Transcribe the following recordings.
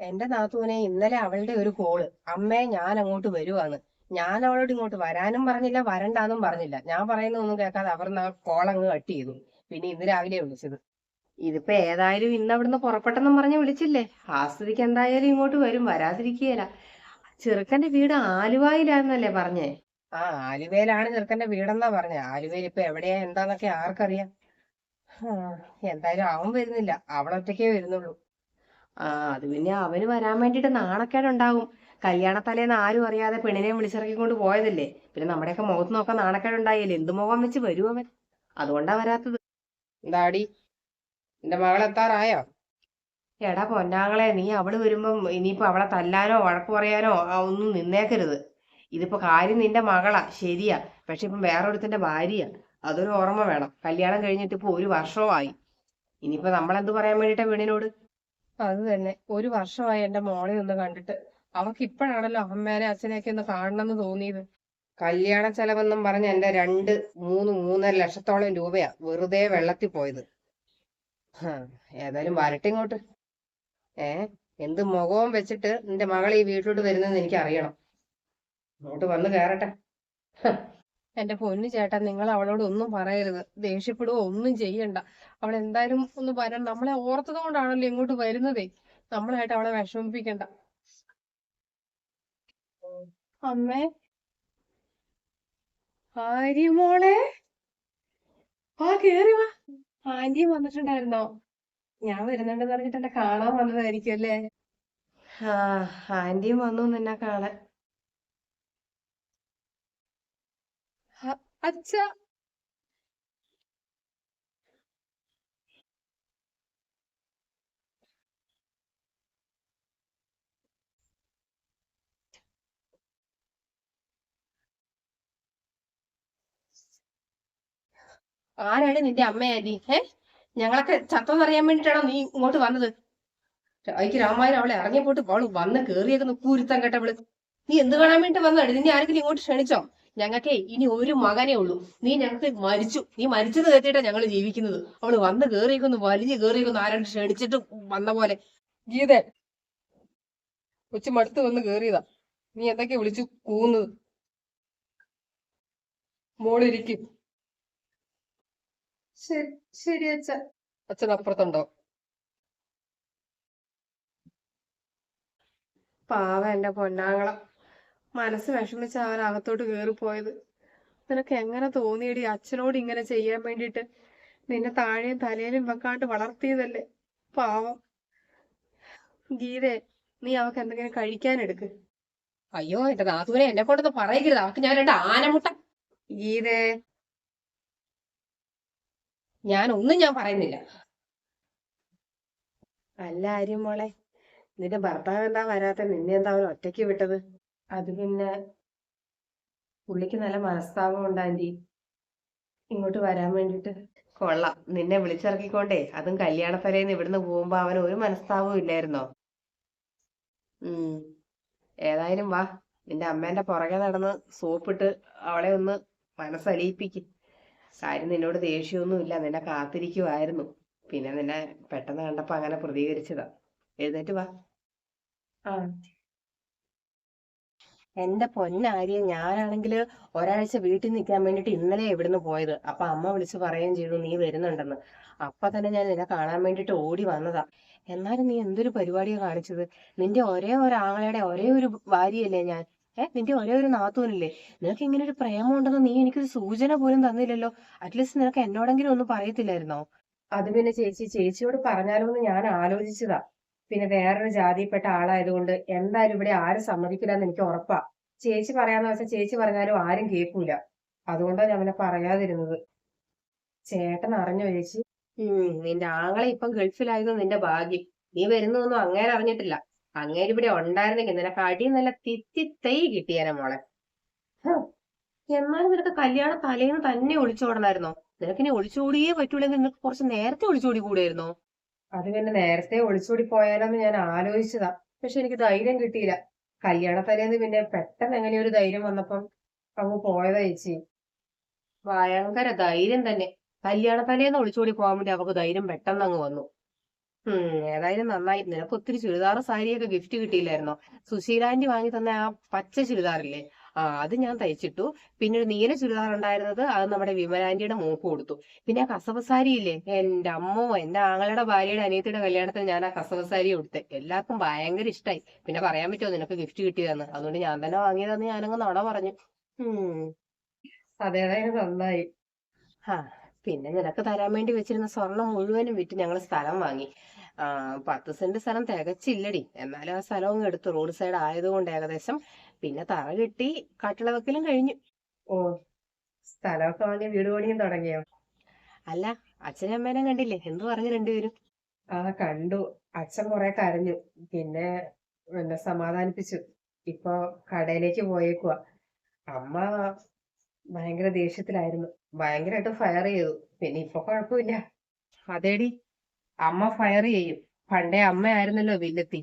എന്റെ നാത്തൂനെ ഇന്നലെ അവളുടെ ഒരു കോൾ അമ്മേ ഞാൻ അങ്ങോട്ട് വരുവാന്ന് ഞാൻ അവളോട് ഇങ്ങോട്ട് വരാനും പറഞ്ഞില്ല വരണ്ടാന്നും പറഞ്ഞില്ല. ഞാൻ പറയുന്നൊന്നും കേൾക്കാതെ അവർ കോൾ അങ്ങ് കട്ട് ചെയ്തു. പിന്നെ ഇന്ന് രാവിലെ വിളിച്ചത്. ഇതിപ്പോ ഏതായാലും ഇന്ന് അവിടുന്ന് പുറപ്പെട്ടെന്നും പറഞ്ഞ് വിളിച്ചില്ലേ? ആസ്വദിക്ക് എന്തായാലും ഇങ്ങോട്ട് വരും വരാതിരിക്കുകയില്ല. ചെറുക്കന്റെ വീട് ആലുവായിലായിരുന്നല്ലേ പറഞ്ഞേ? ആ ആലുവയിലാണ് ചെറുക്കന്റെ വീടെന്നാ പറഞ്ഞേ. ആലുവയിൽ ഇപ്പൊ എവിടെയാ എന്താന്നൊക്കെ ആർക്കറിയാം. എന്തായാലും അവൻ വരുന്നില്ല. അവളൊറ്റയ്ക്കേ വരുന്നുള്ളൂ. ആ അത് പിന്നെ അവന് വരാൻ വേണ്ടിട്ട് നാണക്കേടുണ്ടാകും കല്യാണത്തലേന്ന് ആരും അറിയാതെ പെണ്ണിനെ വിളിച്ചിറക്കിക്കൊണ്ട് പോയതല്ലേ. പിന്നെ നമ്മുടെയൊക്കെ മുഖത്ത് നോക്കാൻ നാണക്കേടുണ്ടായില്ലേ. എന്ത് മുഖം വെച്ച് വരും അവൻ? അതുകൊണ്ടാ വരാത്തത്. എന്താടി? എന്റെ മകൾ എത്താറായോ? എടാ പൊന്നാങ്ങളെ നീ അവൾ വരുമ്പം ഇനിയിപ്പോ അവളെ തല്ലാനോ വഴക്ക് പറയാനോ ആ, ഒന്നും നിന്നേക്കരുത്. ഇതിപ്പോ കാര്യം നിന്റെ മകളാ ശരിയാ. പക്ഷെ ഇപ്പം വേറൊരുത്തിന്റെ ഭാര്യയാ. അതൊരു ഓർമ്മ വേണം. കല്യാണം കഴിഞ്ഞിട്ട് ഇപ്പൊ ഒരു വർഷമായി ഇനിയിപ്പോ നമ്മളെന്ത് പറയാൻ വേണ്ടിട്ടാ വീടിനോട് അത് തന്നെ. ഒരു വർഷമായി എന്റെ മോളെ ഒന്ന് കണ്ടിട്ട്. അവക്ക് ഇപ്പോഴാണല്ലോ അമ്മേനെ അച്ഛനെയൊക്കെ ഒന്ന് കാണണമെന്ന് തോന്നിയത്. കല്യാണ ചെലവെന്നും പറഞ്ഞ് എന്റെ രണ്ട് മൂന്ന് മൂന്നര ലക്ഷത്തോളം രൂപയാ വെറുതെ വെള്ളത്തിൽ പോയത്. ഏതായാലും വരട്ടെ ഇങ്ങോട്ട്. ഏ എന്ത് മുഖവും വെച്ചിട്ട് നിന്റെ മകൾ ഈ വീട്ടിലോട്ട് വരുന്നെന്ന് എനിക്ക് അറിയണം ഇങ്ങോട്ട് വന്ന് കയറട്ടെ ഹ, എന്റെ പൊന്നു ചേട്ടാ നിങ്ങൾ അവളോട് ഒന്നും പറയരുത്. ദേഷ്യപ്പെടുവോ? ഒന്നും ചെയ്യണ്ട. അവൾ എന്തായാലും ഒന്ന് വരണം. നമ്മളെ ഓർത്തത് കൊണ്ടാണല്ലോ ഇങ്ങോട്ട് വരുന്നതേ. നമ്മളായിട്ട് അവളെ വിഷമിപ്പിക്കണ്ട. അമ്മേ. ആര്യമോളെ ആ കേറി വാ. ആന്റി വന്നിട്ടുണ്ടായിരുന്നോ? ഞാൻ വരുന്നുണ്ടെന്ന് പറഞ്ഞിട്ട് എന്നെ കാണാൻ വന്നതായിരിക്കും അല്ലേ? ആ ആന്റിയും വന്നു നിന്നെ കാണാൻ. അച്ഛ ആരാണ് നിന്റെ അമ്മ ആന്റി ഏ ഞങ്ങളൊക്കെ ചത്തോന്നറിയാൻ വേണ്ടിട്ടാണോ നീ ഇങ്ങോട്ട് വന്നത്? അയ്ക്ക് രാമായണം അവളെ ഇറങ്ങിപ്പോട്ട് അവൾ വന്ന് കേറിയേക്കുന്ന. കൂരുത്തം കേട്ടവൾ. നീ എന്ത് കാണാൻ വേണ്ടി വന്നാടി നിന്നെ ആരെങ്കിലും ഇങ്ങോട്ട് ക്ഷണിച്ചോ? ഞങ്ങൾക്കേ ഇനി ഒരു മകനേ ഉള്ളൂ. നീ ഞങ്ങൾക്ക് മരിച്ചു. നീ മരിച്ചത് കേട്ടിട്ടാ ഞങ്ങൾ ജീവിക്കുന്നത്. അവൾ വന്ന് കേറിയേക്കൊന്ന് വലിഞ്ഞ് കേറിയേക്കൊന്ന് ആരാണ്ട് ക്ഷണിച്ചിട്ട് വന്ന പോലെ. ഗീത കൊച്ചു മടുത്ത് വന്ന് കേറിയതാ. നീ എന്തൊക്കെ വിളിച്ചു കൂന്നത് മോളിരിക്കും. ശരി ശരി അച്ഛ. അച്ഛൻ അപ്പുറത്തുണ്ടോ? പാവ എന്റെ പൊന്നാങ്ങള. മനസ്സ് വിഷമിച്ച അവൻ അകത്തോട്ട് കേറിപ്പോയത് നിനക്ക് എങ്ങനെ തോന്നിയടി? അച്ഛനോട് ഇങ്ങനെ ചെയ്യാൻ വേണ്ടിയിട്ട് നിന്നെ താഴെയും തലയിലും വെക്കാണ്ട് വളർത്തിയതല്ലേ? പാവം. ഗീതേ നീ അവക്ക് എന്തെങ്കിലും കഴിക്കാൻ എടുക്ക് അയ്യോ എന്റെ ധാതുവിനെ എന്നെ കൊണ്ടൊന്ന് പറയരുത്. അവക്ക് ഞാൻ രണ്ട് ആനമുട്ട. ഗീതേ. ഞാൻ ഒന്നും ഞാൻ പറയുന്നില്ല. അല്ല ആര്യം മോളെ നിന്റെ ഭർത്താവ് എന്താ വരാത്ത? നിന്നെ എന്താ അവൻ ഒറ്റയ്ക്ക് വിട്ടത്? അത് പിന്നെ പുള്ളിക്ക് നല്ല മനസ്താപം ഉണ്ട് ആന്റി ഇങ്ങോട്ട് വരാൻ വേണ്ടിട്ട് കൊള്ളാം. നിന്നെ വിളിച്ചിറക്കിക്കൊണ്ടേ അതും കല്യാണത്തലേന്ന് ഇവിടുന്ന് പോകുമ്പോ അവന് ഒരു മനസ്താപവും ഇല്ലായിരുന്നോ? ഉം. ഏതായാലും വാ നിന്റെ അമ്മേന്റെ പുറകെ നടന്ന് സോപ്പിട്ട് അവളെ ഒന്ന് മനസ്സലിയിപ്പിക്ക്. കാര്യം നിന്നോട് ദേഷ്യമൊന്നും ഇല്ല നിന്നെ കാത്തിരിക്കുമായിരുന്നു പിന്നെ നിന്നെ പെട്ടെന്ന് കണ്ടപ്പോ അങ്ങനെ പ്രതികരിച്ചതാ. എഴുന്നേറ്റ് വാ. ആ. എന്റെ പൊന്നാര്യ ഞാനാണെങ്കിൽ ഒരാഴ്ച വീട്ടിൽ നിൽക്കാൻ വേണ്ടിട്ട് ഇന്നലെ ഇവിടുന്ന് പോയത്? അപ്പൊ അമ്മ വിളിച്ച് പറയുകയും ചെയ്തു നീ വരുന്നുണ്ടെന്ന്. അപ്പൊ തന്നെ ഞാൻ നിന്നെ കാണാൻ വേണ്ടിട്ട് ഓടി വന്നതാ. എന്നാലും നീ എന്തൊരു പരിപാടിയാ കാണിച്ചത്? നിന്റെ ഒരേ ഒരു ആങ്ങളയുടെ ഒരേ ഒരു ഭാര്യയല്ലേ ഞാൻ? ഏഹ് നിന്റെ ഒരേ ഒരു നാത്തൂനല്ലേ? നിനക്ക് ഇങ്ങനെ ഒരു പ്രേമം ഉണ്ടെന്ന് നീ എനിക്കൊരു സൂചന പോലും തന്നില്ലല്ലോ. അറ്റ്ലീസ്റ്റ് നിനക്ക് എന്നോടെങ്കിലും ഒന്നും പറയത്തില്ലായിരുന്നോ? അത് പിന്നെ ചേച്ചി ചേച്ചിയോട് പറഞ്ഞാലോ എന്ന് ഞാൻ ആലോചിച്ചതാ. പിന്നെ വേറൊരു ജാതിയിൽപ്പെട്ട ആളായതുകൊണ്ട് എന്തായാലും ഇവിടെ ആരും സമ്മതിക്കില്ല എന്ന് എനിക്ക് ഉറപ്പാ. ചേച്ചി പറയാന്ന് വെച്ചാൽ ചേച്ചി പറഞ്ഞാലും ആരും കേൾക്കൂല അതുകൊണ്ടാണ് ഞാൻ അവനെ പറയാതിരുന്നത്. ചേട്ടൻ അറിഞ്ഞോ ചേച്ചി? ഉം നിന്റെ ആങ്ങളെ ഇപ്പം ഗൾഫിലായത് നിന്റെ ഭാഗ്യം. നീ വരുന്നതൊന്നും അങ്ങേരെ അറിഞ്ഞിട്ടില്ല. അങ്ങേര് ഇവിടെ ഉണ്ടായിരുന്നെങ്കിൽ നിനക്ക് അടി നല്ല തിത്തി തൈ കിട്ടിയേനെ മോളെ. എന്നാലും നിനക്ക് കല്യാണ തലേന്ന് തന്നെ ഒളിച്ചോടണമായിരുന്നോ നിനക്കിനി ഒളിച്ചോടിയേ പറ്റൂലെങ്കിൽ നിനക്ക് കുറച്ച് നേരത്തെ ഒളിച്ചോടി കൂടായിരുന്നോ അത് പിന്നെ നേരത്തെ ഒളിച്ചോടി പോയാലോന്ന് ഞാൻ ആലോചിച്ചതാ. പക്ഷെ എനിക്ക് ധൈര്യം കിട്ടിയില്ല. കല്യാണ തലേന്ന് പിന്നെ പെട്ടെന്ന് എങ്ങനെ ഒരു ധൈര്യം വന്നപ്പം അങ്ങ് പോയതാ ചേച്ചി. ഭയങ്കര ധൈര്യം തന്നെ. കല്യാണ തലേന്ന് ഒളിച്ചോടി പോകാൻ വേണ്ടി അവക്ക് ധൈര്യം പെട്ടെന്ന് അങ്ങ് വന്നു. ഉം ഏതായാലും നന്നായി. നിനക്ക് ഒത്തിരി ചുരിദാറും സാരിയൊക്കെ ഗിഫ്റ്റ് കിട്ടിയില്ലായിരുന്നോ? സുശീലാന്റി വാങ്ങി തന്ന ആ പച്ച ചുരിദാറില്ലേ? അത് ഞാൻ തയ്ച്ചിട്ടു. പിന്നെ ഒരു നീല ചുരിദാർ ഉണ്ടായിരുന്നത് അത് നമ്മുടെ വിമലാന്റിയുടെ മോക്ക് കൊടുത്തു. പിന്നെ ആ കസവസാരി ഇല്ലേ? എന്റെ അമ്മോ എന്റെ ആങ്ങളുടെ ഭാര്യയുടെ അനിയത്തിയുടെ കല്യാണത്തിന് ഞാൻ ആ കസവസാരി കൊടുത്തെ എല്ലാവർക്കും ഭയങ്കര ഇഷ്ടമായി പിന്നെ പറയാൻ പറ്റുമോ നിനക്ക് ഗിഫ്റ്റ് കിട്ടിയതെന്ന്? അതുകൊണ്ട് ഞാൻ തന്നെ വാങ്ങിയതെന്ന് ഞാനങ്ങ് നട പറഞ്ഞു. അതേതായാലും നന്നായി. ആ പിന്നെ നിനക്ക് തരാൻ വേണ്ടി വെച്ചിരുന്ന സ്വർണം മുഴുവനും വിറ്റ് ഞങ്ങൾ സ്ഥലം വാങ്ങി. ആ പത്ത് സെന്റ് സ്ഥലം തികച്ചില്ലടി. എന്നാലും ആ സ്ഥലം അങ്ങ് എടുത്തു. റോഡ് സൈഡ് ആയതുകൊണ്ട് ഏകദേശം പിന്നെ തറ കെട്ടി കട്ടിള വെക്കലും കഴിഞ്ഞു. ഓ സ്ഥലമൊക്കെ വാങ്ങി വീട് പണിയും തുടങ്ങിയോ? അല്ല അച്ഛനും അമ്മേനെ കണ്ടില്ലേ? എന്ത് പറഞ്ഞു രണ്ടുപേരും. ആ കണ്ടു. അച്ഛൻ കുറെ കരഞ്ഞു. പിന്നെ എന്നെ സമാധാനിപ്പിച്ചു. ഇപ്പൊ കടയിലേക്ക് പോയേക്കുവാ. അമ്മ ഭയങ്കര ദേഷ്യത്തിലായിരുന്നു. ഭയങ്കരമായിട്ട് ഫയർ ചെയ്തു. പിന്നെ ഇപ്പൊ കുഴപ്പമില്ല. അതേടി. അമ്മ ഫയർ ചെയ്യും. പണ്ടേ അമ്മയായിരുന്നല്ലോ വില്ലത്തി.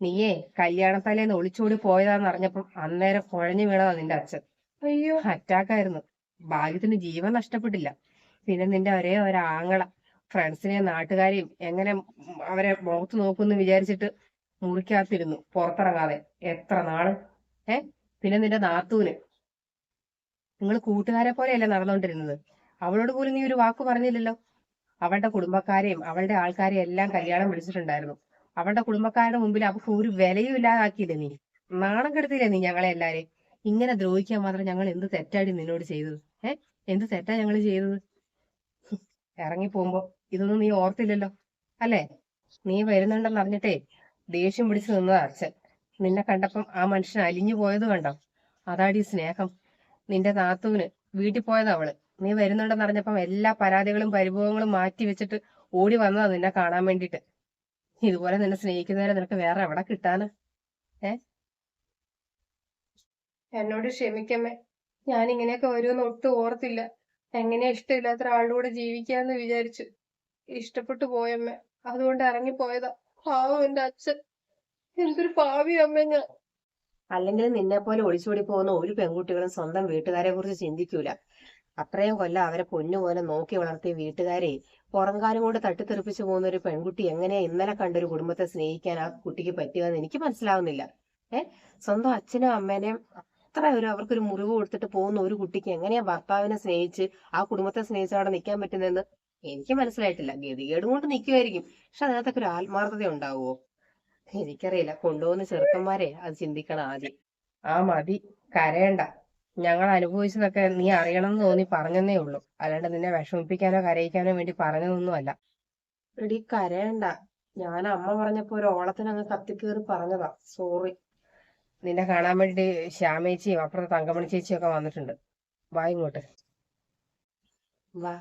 നീയേ കല്യാണത്തലേന്ന് ഒളിച്ചോടി പോയതാന്ന് അറിഞ്ഞപ്പം അന്നേരം കുഴഞ്ഞു വീണതാ നിന്റെ അച്ഛൻ. അയ്യോ അറ്റാക്ക് ആയിരുന്നു ഭാഗ്യത്തിന് ജീവൻ നഷ്ടപ്പെട്ടില്ല. പിന്നെ നിന്റെ ഒരേ ഒരാങ്ങള ഫ്രണ്ട്സിനെയും നാട്ടുകാരെയും എങ്ങനെ അവരെ മുഖത്ത് നോക്കുമെന്ന് വിചാരിച്ചിട്ട് മുറിക്കകത്തിരുന്നു പുറത്തിറങ്ങാതെ. എത്ര നാൾ? ഏ? പിന്നെ നിന്റെ നാത്തൂന്. നിങ്ങൾ കൂട്ടുകാരെ പോലെയല്ലേ നടന്നുകൊണ്ടിരുന്നത് അവളോട് പോലും നീ ഒരു വാക്ക് പറഞ്ഞില്ലല്ലോ? അവളുടെ കുടുംബക്കാരെയും അവളുടെ ആൾക്കാരെയും എല്ലാം കല്യാണം വിളിച്ചിട്ടുണ്ടായിരുന്നു. അവളുടെ കുടുംബക്കാരുടെ മുമ്പിൽ അവൾക്ക് ഒരു വിലയും ഇല്ലാതാക്കിയില്ലേ നീ? നാണം കെടുത്തില്ലേ നീ ഞങ്ങളെ എല്ലാരെയും? ഇങ്ങനെ ദ്രോഹിക്കാൻ മാത്രം ഞങ്ങൾ എന്ത് തെറ്റാടി നിന്നോട് ചെയ്തത്? ഏ? എന്ത് തെറ്റാ ഞങ്ങൾ ചെയ്തത്? ഇറങ്ങി പോകുമ്പോ ഇതൊന്നും നീ ഓർത്തില്ലല്ലോ അല്ലേ? നീ വരുന്നുണ്ടെന്ന് അറിഞ്ഞിട്ടേ ദേഷ്യം പിടിച്ചു നിന്നതാ അച്ഛൻ. നിന്നെ കണ്ടപ്പം ആ മനുഷ്യൻ അലിഞ്ഞു പോയത് കണ്ടോ? അതാടി സ്നേഹം. നിന്റെ താത്തുവിന് വീട്ടിൽ പോയതാ അവൾ. നീ വരുന്നുണ്ടെന്ന് അറിഞ്ഞപ്പം എല്ലാ പരാതികളും പരിഭവങ്ങളും മാറ്റി വെച്ചിട്ട് ഓടി വന്നതാ നിന്നെ കാണാൻ വേണ്ടിട്ട് ഇതുപോലെ നിന്നെ സ്നേഹിക്കുന്നവരെ നിനക്ക് വേറെ എവിടെ കിട്ടാന്? ഏ? എന്നോട് ക്ഷമിക്കമ്മേ. ഞാൻ ഇങ്ങനെയൊക്കെ വരുമെന്ന് ഒട്ടും ഓർത്തില്ല. എങ്ങനെയാ ഇഷ്ടമില്ലാത്ത ഒരാളുടെ കൂടെ ജീവിക്കാന്ന് വിചാരിച്ചു. ഇഷ്ടപ്പെട്ടു പോയമ്മ. അതുകൊണ്ട് ഇറങ്ങിപ്പോയതാ. പാവം എന്റെ അച്ഛൻ. എന്തൊരു പാവി അമ്മ ഞാൻ. അല്ലെങ്കിൽ നിന്നെ പോലെ ഒളിച്ചോടി പോകുന്ന ഒരു പെൺകുട്ടികളും സ്വന്തം വീട്ടുകാരെ കുറിച്ച് ചിന്തിക്കൂല. അത്രയും കൊല്ലം അവരെ പൊന്നുപോലെ നോക്കി വളർത്തിയ വീട്ടുകാരെ പുറംകാലം കൊണ്ട് തട്ടിത്തെറിപ്പിച്ചു പോകുന്ന ഒരു പെൺകുട്ടി എങ്ങനെയാ ഇന്നലെ കണ്ടൊരു കുടുംബത്തെ സ്നേഹിക്കാൻ ആ കുട്ടിക്ക് പറ്റുകയെന്ന് എനിക്ക് മനസ്സിലാവുന്നില്ല. ഏ? സ്വന്തം അച്ഛനും അമ്മേനെയും അത്ര ഒരു അവർക്കൊരു മുറിവ് കൊടുത്തിട്ട് പോകുന്ന ഒരു കുട്ടിക്ക് എങ്ങനെയാ ഭർത്താവിനെ സ്നേഹിച്ച് ആ കുടുംബത്തെ സ്നേഹിച്ച് അവിടെ നിൽക്കാൻ പറ്റുന്നതെന്ന് എനിക്ക് മനസ്സിലായിട്ടില്ല. ഗതികേടും കൊണ്ട് നിൽക്കുമായിരിക്കും പക്ഷെ അതിനകത്തൊക്കെ ഒരു ആത്മാർത്ഥത ഉണ്ടാവുമോ? എനിക്കറിയില്ല. കൊണ്ടുപോകുന്ന ചെറുക്കന്മാരെ അത് ചിന്തിക്കണം ആദ്യം. ആ മതി. കരയണ്ട. ഞങ്ങൾ അനുഭവിച്ചതൊക്കെ നീ അറിയണം എന്ന് തോന്നി പറഞ്ഞതേ ഉള്ളൂ. അല്ലാണ്ട് നിന്നെ വിഷമിപ്പിക്കാനോ കരയിക്കാനോ വേണ്ടി പറഞ്ഞതൊന്നുമല്ല. എടി കരയണ്ട. ഞാൻ അമ്മ പറഞ്ഞപ്പോ ഒരു ഓളത്തിന് അങ്ങ് കത്തിക്കേറി പറഞ്ഞതാ. സോറി നിന്നെ കാണാൻ വേണ്ടി ശ്യാമേച്ചിയും അപ്പുറത്തെ തങ്കമണി ചേച്ചിയും ഒക്കെ വന്നിട്ടുണ്ട്. വാ ഇങ്ങോട്ട്. വാ.